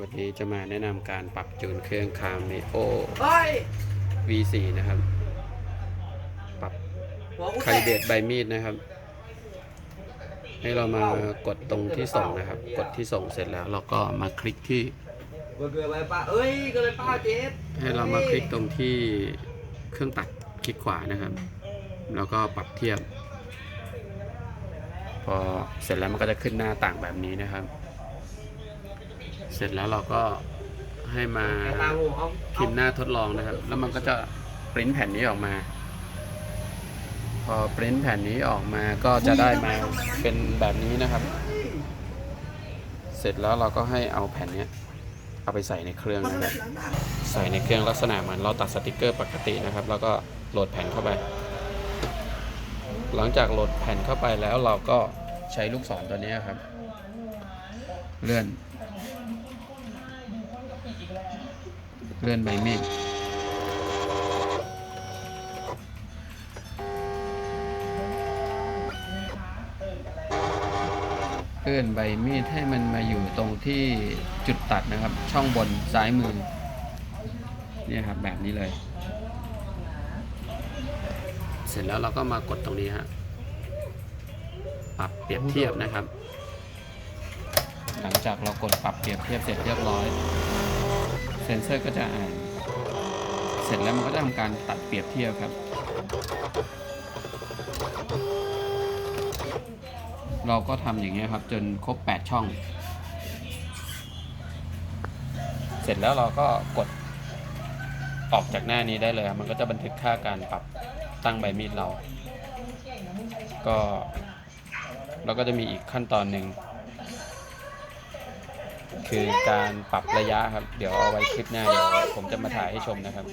วันนี้จะมาแนะนำการปรับจูนเครื่องคามเมโอเฮ้ย V4 นะครับ ปรับหัวกูคาแตลิกเบตไบมีดนะครับ ให้เรามากดตรงที่ส่งนะครับ กดที่ส่งเสร็จแล้วเราก็มาคลิกที่เกินไปป้าเอ้ยเกินไปป้าเจฟให้เรามาคลิกตรงที่เครื่องตัดคลิกขวานะครับ แล้วก็ปรับเทียบ พอเสร็จแล้วมันก็จะขึ้นหน้าต่างแบบนี้นะครับ เสร็จแล้วเราก็ให้มาแต่ตาหูเอาพิมพ์หน้าทดลองนะครับ แล้วมันก็จะปริ้นแผ่นนี้ออกมา พอปริ้นแผ่นนี้ออกมาก็จะได้มาเป็นแบบนี้นะครับ เสร็จแล้วเราก็ให้เอาแผ่นเนี้ยเอาไปใส่ในเครื่องนะครับ ใส่ในเครื่องลักษณะเหมือนเราตัดสติกเกอร์ปกตินะครับ แล้วก็โหลดแผ่นเข้าไป หลังจากโหลดแผ่นเข้าไปแล้วเราก็ใช้ลูกศรตัวนี้ครับ เลื่อน เลื่อนใบมีดเลื่อนใบมีดให้มันมาอยู่ตรงที่จุดตัดนะครับ ช่องบนซ้ายมือเนี่ยครับแบบนี้เลย เสร็จแล้วเราก็มากดตรงนี้ฮะปรับเปรียบเทียบนะครับ หลังจากเรากดปรับเปรียบเทียบเสร็จเรียบร้อย ซนเซอร์ก็จะอ่าน เสร็จแล้วมันก็จะทำการตัดเปรียบเทียบครับ เราก็ทำอย่างนี้ครับจนครบ 8 ช่อง เสร็จแล้วเราก็กดออกจากหน้านี้ได้เลย มันก็จะบันทึกค่าการปรับตั้งใบมีดเรา ก็เราก็จะมีอีกขั้นตอนหนึ่ง คือการปรับระยะครับ เดี๋ยวเอาไว้คลิปหน้าเดี๋ยวผมจะมาถ่ายให้ชมนะครับ